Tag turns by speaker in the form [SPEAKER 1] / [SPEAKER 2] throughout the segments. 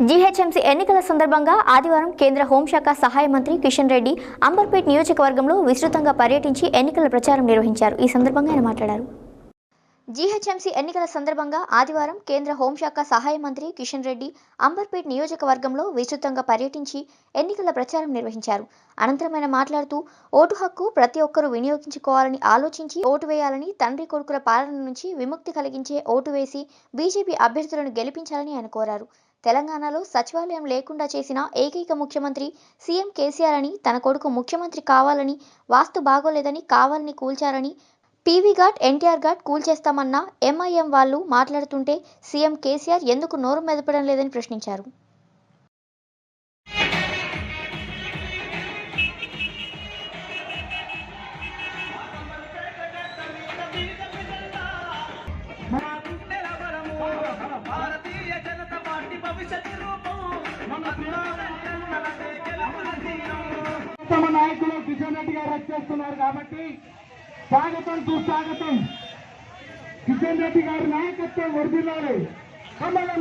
[SPEAKER 1] GHMC ఎన్నికల సందర్భంగా ఆదివారం కేంద్ర హోంశాఖ సహాయ మంత్రి కిషన్ రెడ్డి అంబర్పేట్ నియోజకవర్గంలో విస్తృతంగా పర్యటించి ఎన్నికల ప్రచారం నిర్వహించారు. ఈ సందర్భంగా ఆయన మాట్లాడారు. జీహెచ్ఎంసీ ఎన్నికల సందర్భంగా ఆదివారం కేంద్ర హోంశాఖ సహాయ మంత్రి కిషన్ రెడ్డి అంబర్పేట్ నియోజకవర్గంలో విస్తృతంగా పర్యటించి ఎన్నికల ప్రచారం నిర్వహించారు. అనంతరం ఆయన మాట్లాడుతూ ఓటు హక్కు ప్రతి ఒక్కరూ వినియోగించుకోవాలని ఆలోచించి ఓటు వేయాలని తండ్రి కొడుకుల పాలన నుంచి విముక్తి కలిగించే ఓటు వేసి బీజేపీ అభ్యర్థులను గెలిపించాలని ఆయన కోరారు. తెలంగాణలో సచివాలయం లేకుండా చేసిన ఏకైక ముఖ్యమంత్రి సీఎం కేసీఆర్ అని తన కొడుకు ముఖ్యమంత్రి కావాలని వాస్తు బాగోలేదని కావాలని కూల్చారని పీవీ ఘాట్ ఎన్టీఆర్ ఘాట్ కూల్ చేస్తామన్న ఎంఐఎం వాళ్ళు మాట్లాడుతుంటే సీఎం కేసీఆర్ ఎందుకు నోరు మెదపడం లేదని ప్రశ్నించారు.
[SPEAKER 2] నాయకులు కిషన్ రెడ్డి గారు వచ్చేస్తున్నారు కాబట్టి భవిష్యత్తు రూపం మన పిల్లలకే గెలుపుల తీరం.
[SPEAKER 3] తమ నాయకులు కిషన్ రెడ్డి గారు వచ్చేస్తున్నారు కాబట్టి స్వాగతం సుస్వాగతం కిషన్ రెడ్డి గారి నాయకత్వం వర్దిల్లాలి కమలం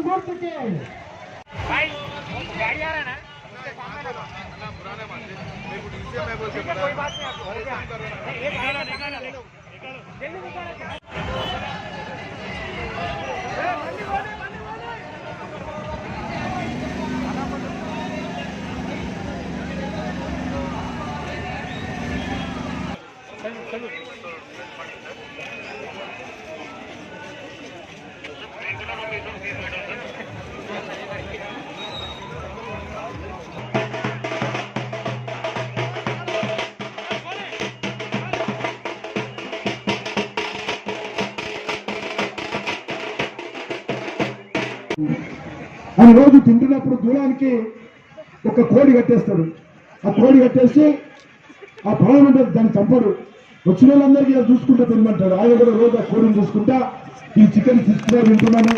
[SPEAKER 3] గుర్తుకి రోజు తింటున్నప్పుడు దూరానికి ఒక కోడి కట్టేస్తాడు. ఆ కోడి కట్టేసి ఆ ప్రాణం ఉంటుంది దాన్ని చంపడు. వచ్చిన వాళ్ళందరికీ ఇలా తినమంటాడు. ఆయన కూడా రోజు ఆ కోడిని చూసుకుంటా ఈ చికెన్ సిక్స్టీ తింటున్నాను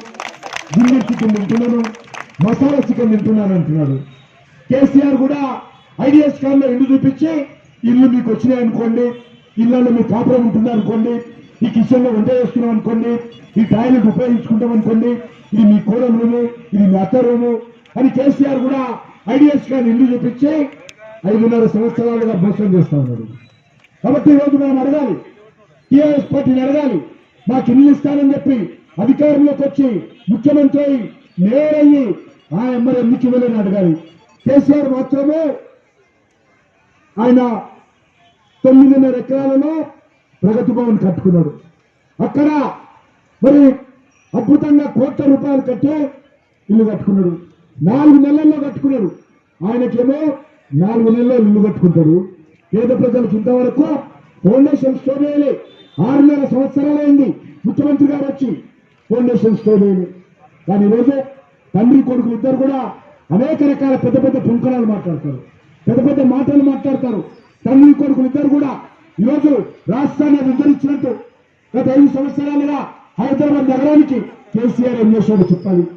[SPEAKER 3] జింజర్ చికెన్ తింటున్నాను మసాలా చికెన్ తింటున్నాను అంటున్నాడు. కేసీఆర్ కూడా ఐడిఎస్ కార్డ్లో ఇల్లు చూపించి ఇల్లు మీకు వచ్చినాయి అనుకోండి ఇళ్ళలో మీ కాపురం ఉంటుంది అనుకోండి ఈ కిచెన్లో వంట చేస్తున్నాం అనుకోండి ఈ టాయిలెట్ ఉపయోగించుకుంటాం అనుకోండి ఇది మీ కోడల రూము ఇది మీ అత్త రూము అని కేసీఆర్ కూడా ఐడిఎస్ కార్డ్ ఇల్లు చూపించి ఐదున్నర సంవత్సరాలుగా మోసం చేస్తా ఉన్నాడు. కాబట్టి ఈరోజు మనం అడగాలి. టీఆర్ఎస్ పార్టీని అడగాలి. మాకు ఇల్లు ఇస్తానని చెప్పి అధికారంలోకి వచ్చి ముఖ్యమంత్రి అయి నేరయ్యి ఆ ఎమ్మెల్యే ఎందుకు ఇవ్వలేని అడగాలి. కేసీఆర్ మాత్రమే ఆయన తొమ్మిదిన్నర ఎకరాలలో ప్రగతి భవన్ కట్టుకున్నాడు. అక్కడ మరి అద్భుతంగా కోట్ల రూపాయలు కట్టి ఇల్లు కట్టుకున్నాడు. నాలుగు నెలల్లో కట్టుకున్నాడు. ఆయనకేమో నాలుగు నెలల్లో ఇల్లు కట్టుకుంటాడు. పేద ప్రజలకు ఇంతవరకు ఫౌండేషన్ స్టోర్ వేయలే. ఆరున్నర సంవత్సరాలైంది ముఖ్యమంత్రి గారు వచ్చి ఫౌండేషన్ స్టోర్ వేయలే. కానీ ఈరోజు తండ్రి కొడుకులు ఇద్దరు కూడా అనేక రకాల పెద్ద పెద్ద పుంకణాలు మాట్లాడతారు. పెద్ద పెద్ద మాటలు మాట్లాడతారు. తండ్రి కొడుకులు ఇద్దరు కూడా ఈరోజు రాష్ట్రాన్ని విస్తరించినట్టు గత ఐదు సంవత్సరాలుగా హైదరాబాద్ నగరానికి కేసీఆర్ ఏం చేశాడో చెప్పాలి